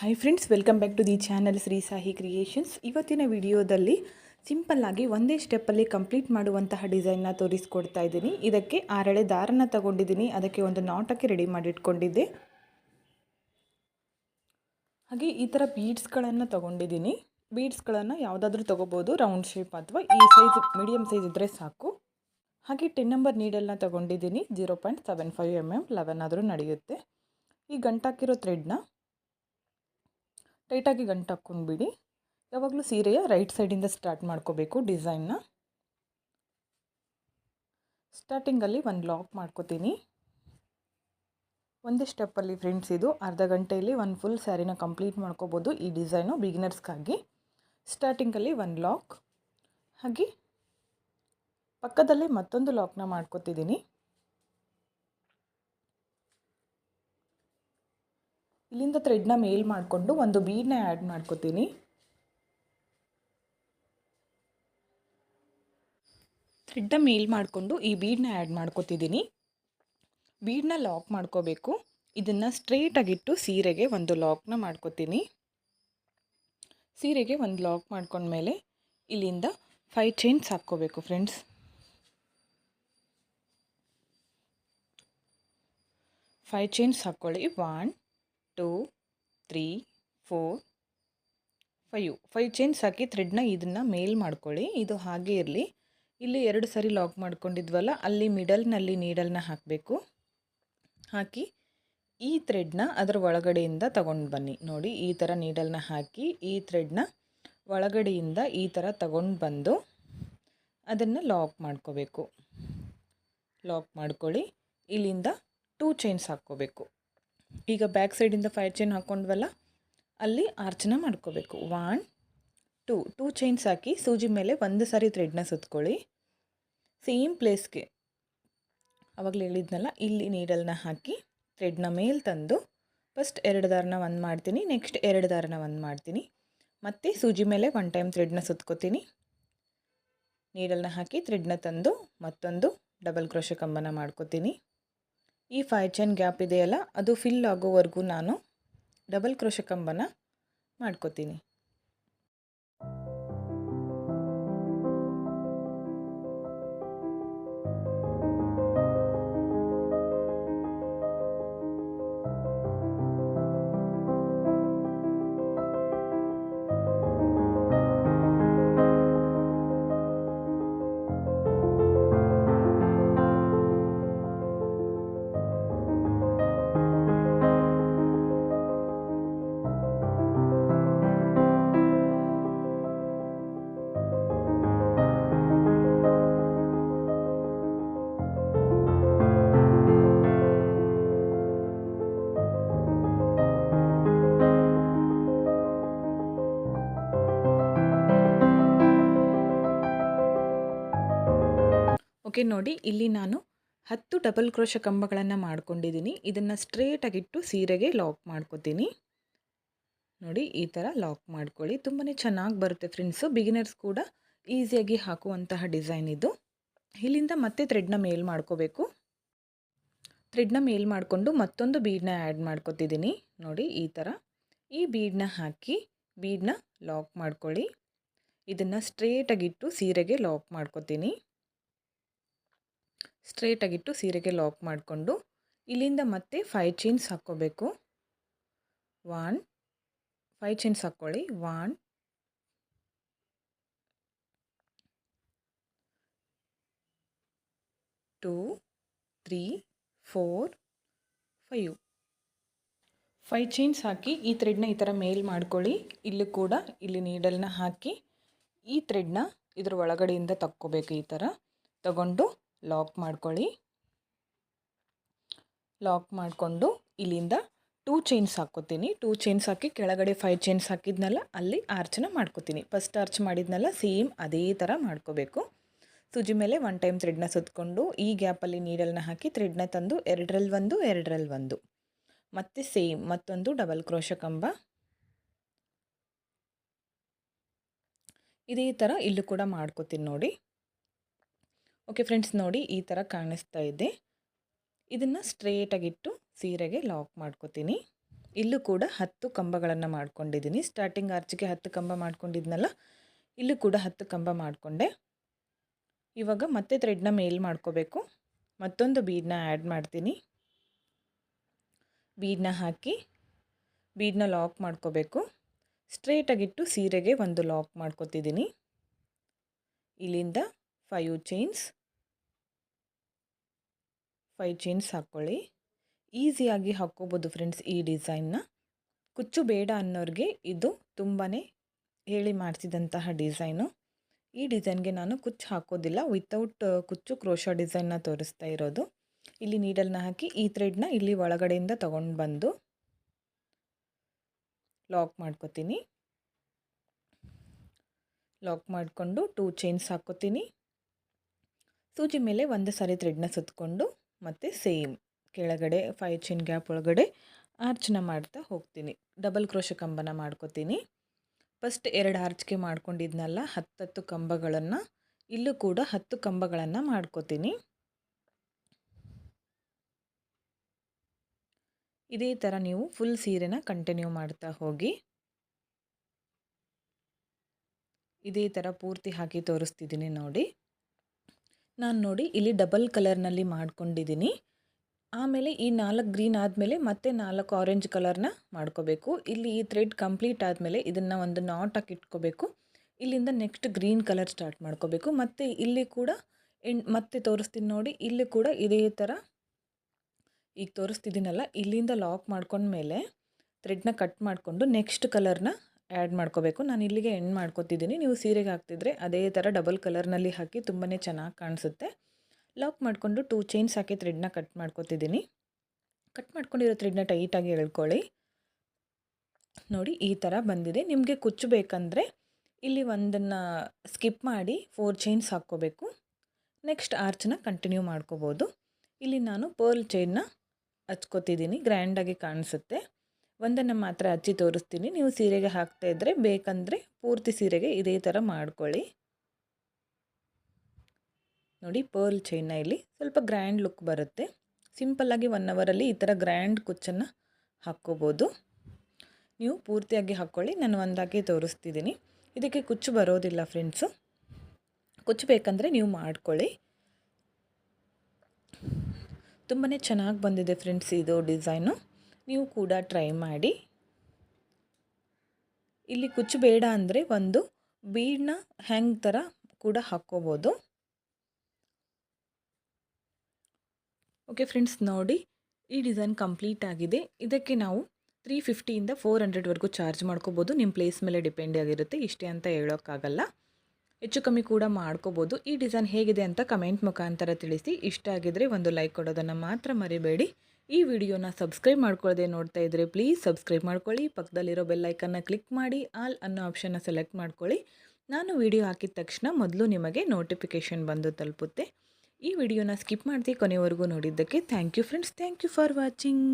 Hi friends welcome back to the channel Shri Sahi creations ಇವತ್ತಿನ ವಿಡಿಯೋದಲ್ಲಿ ಸಿಂಪಲ್ಲಾಗಿ ಒಂದೇ ಸ್ಟೆಪ್ಪಲ್ಲಿ ಕಂಪ್ಲೀಟ್ ಮಾಡುವಂತಹ ಡಿಸೈನ್ನ ತೋರಿಸ್ಕೊಡ್ತಾ ಇದ್ದೀನಿ. ಇದಕ್ಕೆ ಆರಳೆ ದಾರನ ತಗೊಂಡಿದ್ದೀನಿ. ಅದಕ್ಕೆ ಒಂದು ನಾಟಕ್ಕೆ ರೆಡಿ ಮಾಡಿಟ್ಕೊಂಡಿದ್ದೆ. ಹಾಗೆ ಈ ಥರ ಬೀಡ್ಸ್ಗಳನ್ನು ತಗೊಂಡಿದ್ದೀನಿ. ಬೀಡ್ಸ್ಗಳನ್ನು ಯಾವುದಾದ್ರೂ ತೊಗೋಬೋದು. ರೌಂಡ್ ಶೇಪ್ ಅಥವಾ ಈ ಸೈಜ್ ಮೀಡಿಯಮ್ ಸೈಜ್ ಇದ್ದರೆ ಸಾಕು. ಹಾಗೆ ಟೆನ್ ನಂಬರ್ ನೀಡಲ್ನ ತೊಗೊಂಡಿದ್ದೀನಿ. Zero point seven five M M eleven ಆದರೂ ನಡೆಯುತ್ತೆ. ಈ ಗಂಟಾಕಿರೋ ಥ್ರೆಡ್ನ ಟೈಟಾಗಿ ಗಂಟು ಹಾಕ್ಕೊಂಡ್ಬಿಡಿ ಯಾವಾಗಲೂ ಸೀರೆಯ ರೈಟ್ ಸೈಡಿಂದ ಸ್ಟಾರ್ಟ್ ಮಾಡ್ಕೋಬೇಕು ಡಿಸೈನ್ನ ಸ್ಟಾರ್ಟಿಂಗಲ್ಲಿ ಒಂದು ಲಾಕ್ ಮಾಡ್ಕೋತೀನಿ. ಒಂದೇ ಸ್ಟೆಪ್ಪಲ್ಲಿ ಫ್ರೆಂಡ್ಸ್ ಇದು. ಅರ್ಧ ಗಂಟೆಯಲ್ಲಿ ಒಂದು ಫುಲ್ ಸ್ಯಾರಿನ ಕಂಪ್ಲೀಟ್ ಮಾಡ್ಕೋಬೋದು ಈ ಡಿಸೈನು ಬಿಗಿನರ್ಸ್ಗಾಗಿ ಸ್ಟಾರ್ಟಿಂಗಲ್ಲಿ ಒಂದು ಲಾಕ್ ಹಾಗೆ ಪಕ್ಕದಲ್ಲೇ ಮತ್ತೊಂದು ಲಾಕ್ನ ಮಾಡ್ಕೋತಿದ್ದೀನಿ. ಇಲ್ಲಿಂದ ಥ್ರೆಡ್ನ ಮೇಲ್ ಮಾಡಿಕೊಂಡು ಒಂದು ಬೀಡನ್ನ ಆ್ಯಡ್ ಮಾಡ್ಕೋತೀನಿ. ಥ್ರೆಡ್ನ ಮೇಲ್ ಮಾಡಿಕೊಂಡು ಈ ಬೀಡನ್ನ ಆ್ಯಡ್ ಮಾಡ್ಕೋತಿದ್ದೀನಿ ಬೀಡನ್ನ ಲಾಕ್ ಮಾಡ್ಕೋಬೇಕು. ಇದನ್ನು ಸ್ಟ್ರೇಟಾಗಿಟ್ಟು ಸೀರೆಗೆ ಒಂದು ಲಾಕ್ನ ಮಾಡ್ಕೋತೀನಿ. ಸೀರೆಗೆ ಒಂದು ಲಾಕ್ ಮಾಡ್ಕೊಂಡ್ಮೇಲೆ ಇಲ್ಲಿಂದ ಫೈವ್ ಚೈನ್ಸ್ ಹಾಕ್ಕೋಬೇಕು ಫ್ರೆಂಡ್ಸ್ ಫೈವ್ ಚೈನ್ಸ್ ಹಾಕ್ಕೊಳ್ಳಿ. One two, three, four, five. Five chains ಹಾಕಿ ಥ್ರೆಡ್ನ ಇದನ್ನು ಮೇಲ್ ಮಾಡ್ಕೊಳ್ಳಿ. ಇದು ಹಾಗೆ ಇರಲಿ. ಇಲ್ಲಿ ಎರಡು ಸರಿ ಲಾಕ್ ಮಾಡ್ಕೊಂಡಿದ್ವಲ್ಲ, ಅಲ್ಲಿ ಮಿಡಲ್ನಲ್ಲಿ ನೀಡಲ್ನ ಹಾಕಬೇಕು. ಹಾಕಿ ಈ ಥ್ರೆಡ್ನ ಅದರ ಒಳಗಡೆಯಿಂದ ತಗೊಂಡು ಬನ್ನಿ. ನೋಡಿ, ಈ ಥರ ನೀಡಲ್ನ ಹಾಕಿ ಈ ಥ್ರೆಡ್ನ ಒಳಗಡೆಯಿಂದ ಈ ಥರ ತಗೊಂಡು ಬಂದು ಅದನ್ನು ಲಾಕ್ ಮಾಡ್ಕೋಬೇಕು. ಲಾಕ್ ಮಾಡ್ಕೊಳ್ಳಿ. ಇಲ್ಲಿಂದ ಟೂ ಚೈನ್ಸ್ ಹಾಕ್ಕೋಬೇಕು. ಈಗ ಬ್ಯಾಕ್ ಸೈಡಿಂದ ಫೈರ್ ಚೈನ್ ಹಾಕ್ಕೊಂಡ್ವಲ್ಲ ಅಲ್ಲಿ ಆರ್ಚನ ಮಾಡ್ಕೋಬೇಕು. ಒನ್ ಟೂ ಟೂ ಚೈನ್ಸ್ ಹಾಕಿ ಸೂಜಿ ಮೇಲೆ ಒಂದು ಸಾರಿ ಥ್ರೆಡ್ನ ಸುತ್ಕೊಳ್ಳಿ ಸೇಮ್ ಪ್ಲೇಸ್ಗೆ ಅವಾಗಲೇ ಹೇಳಿದ್ನಲ್ಲ, ಇಲ್ಲಿ ನೀಡಲ್ನ ಹಾಕಿ ಥ್ರೆಡ್ನ ಮೇಲೆ ತಂದು ಫಸ್ಟ್ ಎರಡು ದಾರನ ಒಂದು ಮಾಡ್ತೀನಿ ನೆಕ್ಸ್ಟ್ ಎರಡು ದಾರನ ಒಂದು ಮಾಡ್ತೀನಿ. ಮತ್ತು ಸೂಜಿ ಮೇಲೆ ಒನ್ ಟೈಮ್ ಥ್ರೆಡ್ನ ಸುತ್ಕೋತೀನಿ ನೀಡಲ್ನ ಹಾಕಿ ಥ್ರೆಡ್ನ ತಂದು ಮತ್ತೊಂದು ಡಬಲ್ ಕ್ರೋಶ ಕಂಬನ ಮಾಡ್ಕೋತೀನಿ. ಈ ಫೈ ಚೈನ್ ಗ್ಯಾಪ್ ಇದೆಯಲ್ಲ ಅದು ಫಿಲ್ ಆಗೋವರೆಗೂ ನಾನು ಡಬಲ್ ಕ್ರೋಶ ಕಂಬನ ಮಾಡ್ಕೋತೀನಿ. ಓಕೆ, ನೋಡಿ ಇಲ್ಲಿ ನಾನು ಹತ್ತು ಡಬಲ್ ಕ್ರೋಶ ಕಂಬಗಳನ್ನು ಮಾಡ್ಕೊಂಡಿದ್ದೀನಿ ಇದನ್ನು ಸ್ಟ್ರೇಟಾಗಿಟ್ಟು ಸೀರೆಗೆ ಲಾಕ್ ಮಾಡ್ಕೋತೀನಿ. ನೋಡಿ ಈ ಥರ ಲಾಕ್ ಮಾಡ್ಕೊಳ್ಳಿ. ತುಂಬಾ ಚೆನ್ನಾಗಿ ಬರುತ್ತೆ ಫ್ರೆಂಡ್ಸು ಬಿಗಿನರ್ಸ್ ಕೂಡ ಈಸಿಯಾಗಿ ಹಾಕುವಂತಹ ಡಿಸೈನ್ ಇದು. ಇಲ್ಲಿಂದ ಮತ್ತೆ ಥ್ರೆಡ್ನ ಮೇಲ್ ಮಾಡ್ಕೋಬೇಕು. ಥ್ರೆಡ್ನ ಮೇಲ್ ಮಾಡಿಕೊಂಡು ಮತ್ತೊಂದು ಬೀಡನ್ನ ಆ್ಯಡ್ ಮಾಡ್ಕೋತಿದ್ದೀನಿ ನೋಡಿ ಈ ಥರ ಈ ಬೀಡನ್ನ ಹಾಕಿ ಬೀಡನ್ನ ಲಾಕ್ ಮಾಡ್ಕೊಳ್ಳಿ. ಇದನ್ನು ಸ್ಟ್ರೇಟಾಗಿಟ್ಟು ಸೀರೆಗೆ ಲಾಕ್ ಮಾಡ್ಕೋತೀನಿ. ಸ್ಟ್ರೇಟಾಗಿಟ್ಟು ಸೀರೆಗೆ ಲಾಕ್ ಮಾಡಿಕೊಂಡು ಇಲ್ಲಿಂದ ಮತ್ತೆ ಫೈವ್ ಚೈನ್ಸ್ ಹಾಕ್ಕೋಬೇಕು. ಒನ್ ಫೈವ್ ಚೈನ್ಸ್ ಹಾಕ್ಕೊಳ್ಳಿ. One two three four five five chains ಹಾಕಿ ಈ ಥ್ರೆಡ್ನ ಈ ಥರ ಮೇಲ್ ಮಾಡ್ಕೊಳ್ಳಿ. ಇಲ್ಲಿ ಕೂಡ ಇಲ್ಲಿ ನೀಡಲ್ನ ಹಾಕಿ ಈ ಥ್ರೆಡ್ನ ಇದ್ರ ಒಳಗಡೆಯಿಂದ ತಕ್ಕೋಬೇಕು ಈ ಥರ. ತಗೊಂಡು ಲಾಕ್ ಮಾಡ್ಕೊಳ್ಳಿ. ಲಾಕ್ ಮಾಡಿಕೊಂಡು ಇಲ್ಲಿಂದ ಟೂ ಚೈನ್ಸ್ ಹಾಕ್ಕೋತೀನಿ. ಟೂ ಚೈನ್ಸ್ ಹಾಕಿ ಕೆಳಗಡೆ ಫೈವ್ ಚೈನ್ಸ್ ಹಾಕಿದ್ನಲ್ಲ, ಅಲ್ಲಿ ಆರ್ಚನ ಮಾಡ್ಕೋತೀನಿ. ಫಸ್ಟ್ ಆರ್ಚ್ ಮಾಡಿದ್ನಲ್ಲ ಸೇಮ್ ಅದೇ ಥರ ಮಾಡ್ಕೋಬೇಕು. ಸುಜಿ ಮೇಲೆ ಒನ್ ಟೈಮ್ ಥ್ರೆಡ್ನ ಸುತ್ತಕೊಂಡು ಈ ಗ್ಯಾಪಲ್ಲಿ ನೀಡಲ್ನ ಹಾಕಿ ಥ್ರೆಡ್ನ ತಂದು ಎರಡರಲ್ಲಿ ಒಂದು ಎರಡರಲ್ಲಿ ಒಂದು. ಮತ್ತು ಸೇಮ್ ಮತ್ತೊಂದು ಡಬಲ್ ಕ್ರೋಶ ಕಂಬ. ಇದೇ ಥರ ಇಲ್ಲೂ ಕೂಡ ಮಾಡ್ಕೋತೀನಿ ನೋಡಿ. ಓಕೆ ಫ್ರೆಂಡ್ಸ್ ನೋಡಿ ಈ ಥರ ಕಾಣಿಸ್ತಾ ಇದೆ. ಇದನ್ನು ಸ್ಟ್ರೇಟಾಗಿಟ್ಟು ಸೀರೆಗೆ ಲಾಕ್ ಮಾಡ್ಕೋತೀನಿ. ಇಲ್ಲೂ ಕೂಡ ಹತ್ತು ಕಂಬಗಳನ್ನು ಮಾಡ್ಕೊಂಡಿದ್ದೀನಿ ಸ್ಟಾರ್ಟಿಂಗ್ ಆರ್ಚಿಗೆ ಹತ್ತು ಕಂಬ ಮಾಡ್ಕೊಂಡಿದ್ನಲ್ಲ, ಇಲ್ಲೂ ಕೂಡ ಹತ್ತು ಕಂಬ ಮಾಡಿಕೊಂಡೆ. ಇವಾಗ ಮತ್ತೆ ಥ್ರೆಡ್ನ ಮೇಲ್ ಮಾಡ್ಕೋಬೇಕು. ಮತ್ತೊಂದು ಬೀಡನ್ನ ಆ್ಯಡ್ ಮಾಡ್ತೀನಿ. ಬೀಡನ್ನ ಹಾಕಿ ಬೀಡನ್ನ ಲಾಕ್ ಮಾಡ್ಕೋಬೇಕು. ಸ್ಟ್ರೇಟಾಗಿಟ್ಟು ಸೀರೆಗೆ ಒಂದು ಲಾಕ್ ಮಾಡ್ಕೊತಿದ್ದೀನಿ ಇಲ್ಲಿಂದ ಫೈವ್ ಚೈನ್ಸ್ ಫೈವ್ ಚೈನ್ಸ್ ಹಾಕ್ಕೊಳ್ಳಿ ಈಸಿಯಾಗಿ ಹಾಕ್ಕೋಬೋದು ಫ್ರೆಂಡ್ಸ್ ಈ ಡಿಸೈನ್ನ. ಕುಚ್ಚು ಬೇಡ ಅನ್ನೋರಿಗೆ ಇದು ತುಂಬಾ ಹೇಳಿ ಮಾಡಿಸಿದಂತಹ ಡಿಸೈನು. ಈ ಡಿಸೈನ್ಗೆ ನಾನು ಕುಚ್ಚು ಹಾಕೋದಿಲ್ಲ. ವಿತೌಟ್ ಕುಚ್ಚು ಕ್ರೋಶ ಡಿಸೈನ್ನ ತೋರಿಸ್ತಾ ಇರೋದು. ಇಲ್ಲಿ ನೀಡಲ್ನ ಹಾಕಿ ಈ ಥ್ರೆಡ್ನ ಇಲ್ಲಿ ಒಳಗಡೆಯಿಂದ ತಗೊಂಡು ಬಂದು ಲಾಕ್ ಮಾಡ್ಕೋತೀನಿ. ಲಾಕ್ ಮಾಡಿಕೊಂಡು ಟೂ ಚೈನ್ಸ್ ಹಾಕ್ಕೋತೀನಿ. ಸೂಜಿ ಮೇಲೆ ಒಂದು ಸಾರಿ ಥ್ರೆಡ್ನ ಸುತ್ತಕೊಂಡು ಮತ್ತು ಸೇಮ್. ಕೆಳಗಡೆ ಫೈವ್ ಚಿನ್ ಗ್ಯಾಪ್ ಒಳಗಡೆ ಆರ್ಚ್ನ ಮಾಡ್ತಾ ಹೋಗ್ತೀನಿ. ಡಬಲ್ ಕ್ರೋಶ ಕಂಬನ ಮಾಡ್ಕೋತೀನಿ. ಫಸ್ಟ್ ಎರಡು ಆರ್ಚ್ಗೆ ಮಾಡ್ಕೊಂಡಿದ್ನಲ್ಲ, ಹತ್ತತ್ತು ಕಂಬಗಳನ್ನು, ಇಲ್ಲೂ ಕೂಡ ಹತ್ತು ಕಂಬಗಳನ್ನು ಮಾಡ್ಕೋತೀನಿ. ಇದೇ ಥರ ನೀವು ಫುಲ್ ಸೀರೆನ ಕಂಟಿನ್ಯೂ ಮಾಡ್ತಾ ಹೋಗಿ. ಇದೇ ಥರ ಪೂರ್ತಿ ಹಾಕಿ ತೋರಿಸ್ತಿದ್ದೀನಿ ನೋಡಿ. ನಾನು ನೋಡಿ ಇಲ್ಲಿ ಡಬಲ್ ಕಲರ್ನಲ್ಲಿ ಮಾಡ್ಕೊಂಡಿದ್ದೀನಿ ಆಮೇಲೆ ಈ ನಾಲ್ಕು ಗ್ರೀನ್ ಆದಮೇಲೆ ಮತ್ತೆ ನಾಲ್ಕು ಆರೆಂಜ್ ಕಲರ್ನ ಮಾಡ್ಕೋಬೇಕು. ಇಲ್ಲಿ ಈ ಥ್ರೆಡ್ ಕಂಪ್ಲೀಟ್ ಆದಮೇಲೆ ಇದನ್ನು ಒಂದು ನಾಟ್ ಹಾಕಿ ಇಟ್ಕೋಬೇಕು. ಇಲ್ಲಿಂದ ನೆಕ್ಸ್ಟ್ ಗ್ರೀನ್ ಕಲರ್ ಸ್ಟಾರ್ಟ್ ಮಾಡ್ಕೋಬೇಕು. ಮತ್ತು ಇಲ್ಲಿ ಕೂಡ ಮತ್ತೆ ತೋರಿಸ್ತೀನಿ ನೋಡಿ. ಇಲ್ಲಿ ಕೂಡ ಇದೇ ಥರ ಈಗ ತೋರಿಸ್ತಿದ್ದೀನಲ್ಲ, ಇಲ್ಲಿಂದ ಲಾಕ್ ಮಾಡ್ಕೊಂಡ್ಮೇಲೆ ಥ್ರೆಡ್ನ ಕಟ್ ಮಾಡಿಕೊಂಡು ನೆಕ್ಸ್ಟ್ ಕಲರ್ನ ಆ್ಯಡ್ ಮಾಡ್ಕೋಬೇಕು. ನಾನು ಇಲ್ಲಿಗೆ ಎಂಡ್ ಮಾಡ್ಕೋತಿದ್ದೀನಿ ನೀವು ಸೀರೆಗೆ ಹಾಕ್ತಿದ್ರೆ ಅದೇ ಥರ ಡಬಲ್ ಕಲರ್ನಲ್ಲಿ ಹಾಕಿ ತುಂಬಾ ಚೆನ್ನಾಗಿ ಕಾಣಿಸುತ್ತೆ. ಲಾಕ್ ಮಾಡಿಕೊಂಡು ಟೂ ಚೈನ್ಸ್ ಹಾಕಿ ಥ್ರೆಡ್ನ ಕಟ್ ಮಾಡ್ಕೋತಿದ್ದೀನಿ ಕಟ್ ಮಾಡ್ಕೊಂಡಿರೋ ಥ್ರೆಡ್ನ ಟೈಟಾಗಿ ಎಳ್ಕೊಳ್ಳಿ. ನೋಡಿ, ಈ ಥರ ಬಂದಿದೆ. ನಿಮಗೆ ಕುಚ್ಚು ಬೇಕಂದರೆ ಇಲ್ಲಿ ಒಂದನ್ನು ಸ್ಕಿಪ್ ಮಾಡಿ ಫೋರ್ ಚೈನ್ಸ್ ಹಾಕ್ಕೋಬೇಕು. ನೆಕ್ಸ್ಟ್ ಆರ್ಚನ್ನ ಕಂಟಿನ್ಯೂ ಮಾಡ್ಕೋಬೋದು. ಇಲ್ಲಿ ನಾನು ಪರ್ಲ್ ಚೈನ್ನ ಹಚ್ಕೋತಿದ್ದೀನಿ ಗ್ರ್ಯಾಂಡಾಗಿ ಕಾಣಿಸುತ್ತೆ. ಒಂದನ್ನು ಮಾತ್ರ ಹಚ್ಚಿ ತೋರಿಸ್ತೀನಿ. ನೀವು ಸೀರೆಗೆ ಹಾಕ್ತಾ ಇದ್ದರೆ ಬೇಕಂದರೆ ಪೂರ್ತಿ ಸೀರೆಗೆ ಇದೇ ಥರ ಮಾಡ್ಕೊಳ್ಳಿ. ನೋಡಿ ಪರ್ಲ್ ಚೈನ ಇಲ್ಲಿ ಸ್ವಲ್ಪ ಗ್ರ್ಯಾಂಡ್ ಲುಕ್ ಬರುತ್ತೆ. ಸಿಂಪಲ್ಲಾಗಿ ಒನ್ ಅವರಲ್ಲಿ ಈ ಥರ ಗ್ರ್ಯಾಂಡ್ ಕುಚ್ಚನ್ನು ಹಾಕ್ಕೋಬೋದು. ನೀವು ಪೂರ್ತಿಯಾಗಿ ಹಾಕ್ಕೊಳ್ಳಿ. ನಾನು ಒಂದಾಗಿ ತೋರಿಸ್ತಿದ್ದೀನಿ. ಇದಕ್ಕೆ ಕುಚ್ಚು ಬರೋದಿಲ್ಲ ಫ್ರೆಂಡ್ಸು ಕುಚ್ಚು ಬೇಕಂದರೆ ನೀವು ಮಾಡ್ಕೊಳ್ಳಿ. ತುಂಬಾ ಚೆನ್ನಾಗಿ ಬಂದಿದೆ ಫ್ರೆಂಡ್ಸ್ ಇದು ಡಿಸೈನು. ನೀವು ಕೂಡ ಟ್ರೈ ಮಾಡಿ. ಇಲ್ಲಿ ಕುಚ್ಚು ಬೇಡ ಅಂದರೆ ಒಂದು ಬೀಡನ್ನ ಹ್ಯಾಂಗ್ ಥರ ಕೂಡ ಹಾಕ್ಕೋಬೋದು. ಓಕೆ ಫ್ರೆಂಡ್ಸ್ ನೋಡಿ ಈ ಡಿಸೈನ್ ಕಂಪ್ಲೀಟ್ ಆಗಿದೆ. ಇದಕ್ಕೆ ನಾವು ತ್ರೀ ಫಿಫ್ಟಿಯಿಂದ ಫೋರ್ ಹಂಡ್ರೆಡ್ವರೆಗೂ ಚಾರ್ಜ್ ಮಾಡ್ಕೋಬೋದು. ನಿಮ್ಮ ಪ್ಲೇಸ್ ಮೇಲೆ ಡಿಪೆಂಡ್ ಆಗಿರುತ್ತೆ, ಇಷ್ಟೇ ಅಂತ ಹೇಳೋಕ್ಕಾಗಲ್ಲ. ಹೆಚ್ಚು ಕಮ್ಮಿ ಕೂಡ ಮಾಡ್ಕೋಬೋದು. ಈ ಡಿಸೈನ್ ಹೇಗಿದೆ ಅಂತ ಕಮೆಂಟ್ ಮುಖಾಂತರ ತಿಳಿಸಿ. ಇಷ್ಟ ಆಗಿದರೆ ಒಂದು ಲೈಕ್ ಕೊಡೋದನ್ನು ಮಾತ್ರ ಮರಿಬೇಡಿ. ಈ ವಿಡಿಯೋನ ಸಬ್ಸ್ಕ್ರೈಬ್ ಮಾಡ್ಕೊಳ್ಳದೆ ನೋಡ್ತಾ ಇದ್ದರೆ ಪ್ಲೀಸ್ ಸಬ್ಸ್ಕ್ರೈಬ್ ಮಾಡ್ಕೊಳ್ಳಿ, ಪಕ್ಕದಲ್ಲಿರೋ ಬೆಲ್ಲೈಕನ್ನ ಕ್ಲಿಕ್ ಮಾಡಿ ಆಲ್ ಅನ್ನೋ ಆಪ್ಷನ್ನ ಸೆಲೆಕ್ಟ್ ಮಾಡ್ಕೊಳ್ಳಿ. ನಾನು ವಿಡಿಯೋ ಹಾಕಿದ ತಕ್ಷಣ ಮೊದಲು ನಿಮಗೆ ನೋಟಿಫಿಕೇಷನ್ ಬಂದು ತಲುಪುತ್ತೆ. ಈ ವಿಡಿಯೋನ ಸ್ಕಿಪ್ ಮಾಡದೆ ಕೊನೆವರೆಗೂ ನೋಡಿದ್ದಕ್ಕೆ thank you friends thank you for watching